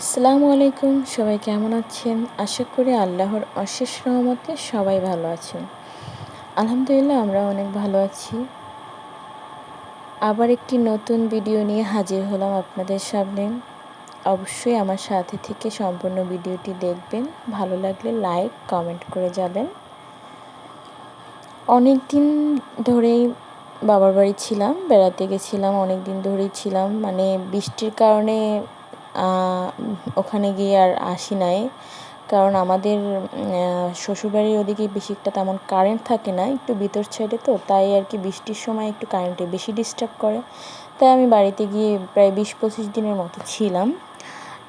আসসালামু আলাইকুম, সবাই কেমন আছেন? আশা করি আল্লাহর অশেষ রহমতে সবাই ভালো আছেন। আলহামদুলিল্লাহ আমরা অনেক ভালো আছি। আবার একটি নতুন ভিডিও নিয়ে হাজির হলাম আপনাদের সামনে। অবশ্যই আমার সাথে থেকে সম্পূর্ণ ভিডিওটি দেখবেন। ভালো লাগলে লাইক, কমেন্ট করে যাবেন। অনেক দিন ধরেই বাবার বাড়ি ছিলাম, বেড়াতে গেছিলাম অনেক দিন ধরেই ছিলাম। মানে বৃষ্টির কারণে ওখানে গিয়ে আর আসি নাই। কারণ আমাদের শ্বশুরবাড়ির ওদিকে বেশি একটা তেমন কারেন্ট থাকে না, একটু ভিতর সাইডে তো, তাই আর কি বৃষ্টির সময় একটু কারেন্টে বেশি ডিস্টার্ব করে। তাই আমি বাড়িতে গিয়ে প্রায় বিশ পঁচিশ দিনের মতো ছিলাম।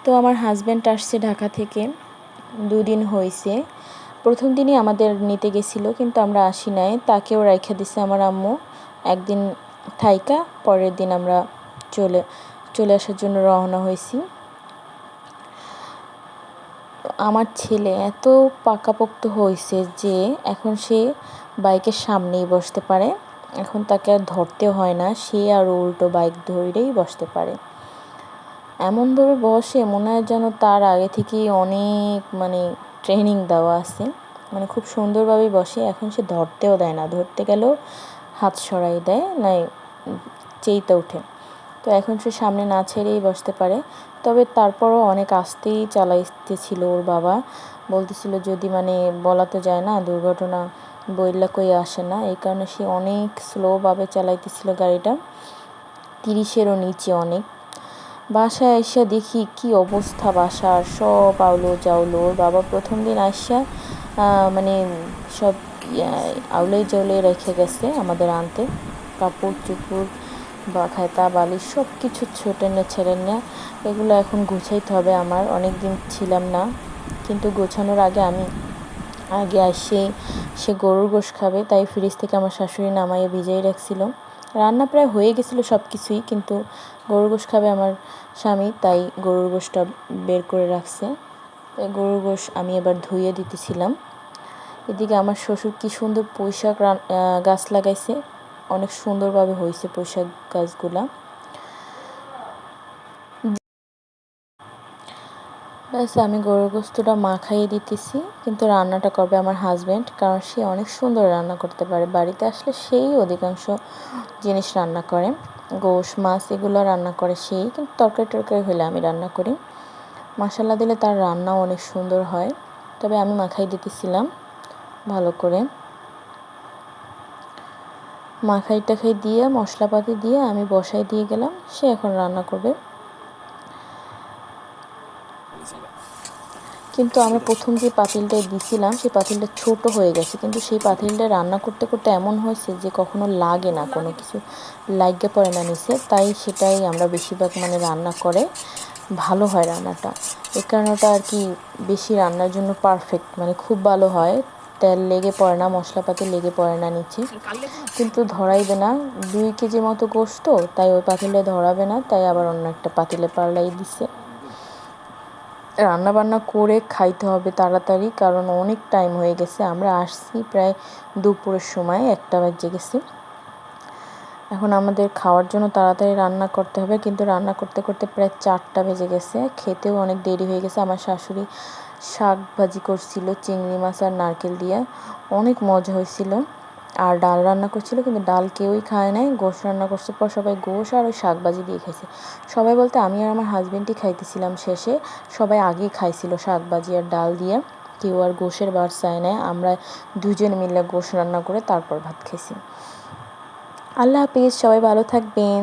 তো আমার হাজব্যান্ড আসছে ঢাকা থেকে, দুদিন হয়েছে প্রথম দিনই আমাদের নিতে গেছিল, কিন্তু আমরা আসি নাই। তাকেও রেখে দিছে আমার আম্মু। একদিন থাইকা, পরের দিন আমরা চলে চলে আসার জন্য রওনা হয়েছি। আমার ছেলে এত পাকাপোক্ত হয়েছে যে এখন সে বাইকের সামনেই বসতে পারে। এখন তাকে আর ধরতে হয় না, সে আর উল্টো বাইক ধরেই বসতে পারে। এমনভাবে বসে মনে হয় যেন তার আগে থেকেই অনেক মানে ট্রেনিং দেওয়া আছে। মানে খুব সুন্দরভাবেই বসে, এখন সে ধরতেও দেয় না। ধরতে গেলেও হাত সরাই দেয়, নাই চেইতে ওঠে। তো এখন সে সামনে না ছেড়েই বসতে পারে। তবে তারপরও অনেক আস্তেই চালাইতেছিল ওর বাবা। বলতেছিল যদি মানে বলা তো যায় না, দুর্ঘটনা বইলা কই আসে না। এই কারণে সে অনেক স্লোভাবে চালাইতেছিল গাড়িটা। তিরিশেরও নিচে অনেক। বাসায় এসে দেখি কি অবস্থা বাসার। সব আউলো জাউলো। ওর বাবা প্রথম দিন আসা মানে সব আউলে জাউলে রেখে গেছে আমাদের আনতে। কাপড় চুপুর বা খায়তা বালিশ সব কিছু ছোটেন না ছেড়েন না। এগুলো এখন গুছাইতে হবে আমার অনেক দিন ছিলাম না। কিন্তু গোছানোর আগে আমি, আগে আসে, সে গরুর গোশ খাবে, তাই ফ্রিজ থেকে আমার শাশুড়ি নামাইয়ে ভিজাই রাখছিল। রান্না প্রায় হয়ে গেছিল সব কিছুই কিন্তু গরুর গোশ খাবে আমার স্বামী, তাই গরুর গোশটা বের করে রাখছে। তাই গরুর গোশ আমি এবার ধুয়ে দিতেছিলাম। এদিকে আমার শ্বশুর কি সুন্দর পুঁইশাক গাছ লাগাইছে। অনেক সুন্দরভাবে হয়েছে পোশাক গাছগুলা ব্যাস, আমি গরুর গোস্তটা মাখাইয়ে দিতেছি, কিন্তু রান্নাটা করবে আমার হাজব্যান্ড কারণ সে অনেক সুন্দর রান্না করতে পারে। বাড়িতে আসলে সেই অধিকাংশ জিনিস রান্না করে। গোশ, মাছ এগুলো রান্না করে সেই, কিন্তু তরকারি টরকারি হলে আমি রান্না করি। মশালা দিলে তার রান্নাও অনেক সুন্দর হয়। তবে আমি মাখাই দিতেছিলাম ভালো করে। মাখাই টাখাই দিয়ে, মশলাপাতি দিয়ে আমি বসাই দিয়ে গেলাম। সে এখন রান্না করবে। কিন্তু আমি প্রথম যে পাতিলটায় দিছিলাম, সেই পাতিলটা ছোট হয়ে গেছে। কিন্তু সেই পাতিলটা রান্না করতে করতে এমন হয়েছে যে কখনো লাগে না, কোনো কিছু লাগে পড়ে না নিচে। তাই সেটাই আমরা বেশিরভাগ মানে রান্না করে। ভালো হয় রান্নাটা। এই কারণটা আর কি বেশি রান্নার জন্য পারফেক্ট মানে খুব ভালো হয়। তেল লেগে পড়ে না, মশলাপাতি লেগে পড়ে না নিচে। কিন্তু ধরাইবে না। দুই কেজি মতো গোস্ত, তাই ওই পাতিলে ধরাবে না, তাই আবার অন্য একটা পাতিলে পাল্লাই দিছে। রান্না বান্না করে খাইতে হবে তাড়াতাড়ি, কারণ অনেক টাইম হয়ে গেছে। আমরা আসছি প্রায় দুপুরের সময়, একটা বাজে গেছে। এখন আমাদের খাওয়ার জন্য তাড়াতাড়ি রান্না করতে হবে, কিন্তু রান্না করতে করতে প্রায় চারটা বেজে গেছে। খেতেও অনেক দেরি হয়ে গেছে। আমার শাশুড়ি শাক ভাজি করছিল, চিংড়ি মাছ আর নারকেল দিয়ে। অনেক মজা হয়েছিল। আর ডাল রান্না করছিল, কিন্তু ডাল কেউই খায় নাই। গোশ রান্না করছে, পর সবাই গোশ আর ওই শাক ভাজি দিয়ে খাইছে। সবাই বলতে, আমি আর আমার হাজবেন্ডই খাইতেছিলাম শেষে। সবাই আগেই খাইছিল শাক ভাজি আর ডাল দিয়ে। কেউ আর গোশের বার চায় না আমরা দুজন মিলে গোশ রান্না করে তারপর ভাত খাইছি। আল্লাহ হাফিজ, সবাই ভালো থাকবেন।